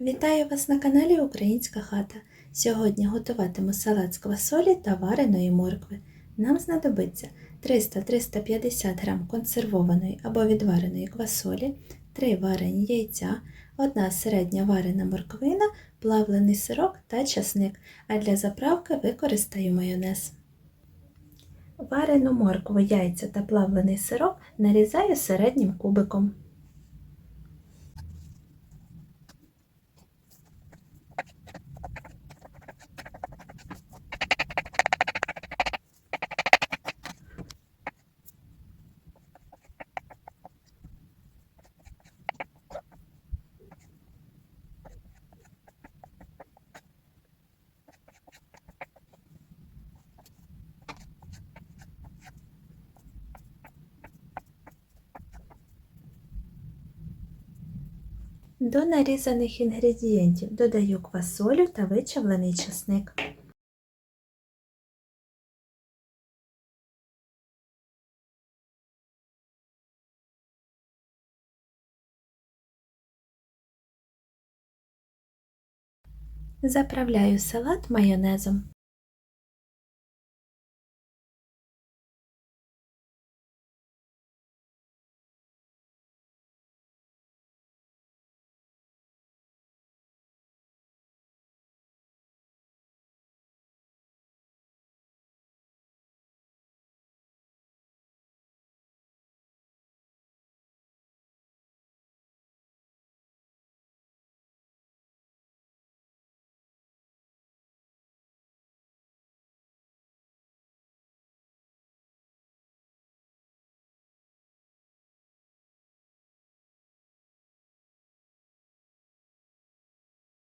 Вітаю вас на каналі Українська хата. Сьогодні готуватиму салат з квасолі та вареної моркви. Нам знадобиться 300-350 г консервованої або відвареної квасолі, 3 варені яйця, 1 середня варена морквина, плавлений сирок та часник, а для заправки використаю майонез. Варену моркву, яйця та плавлений сирок нарізаю середнім кубиком. До нарізаних інгредієнтів додаю квасолю та вичавлений часник. Заправляю салат майонезом.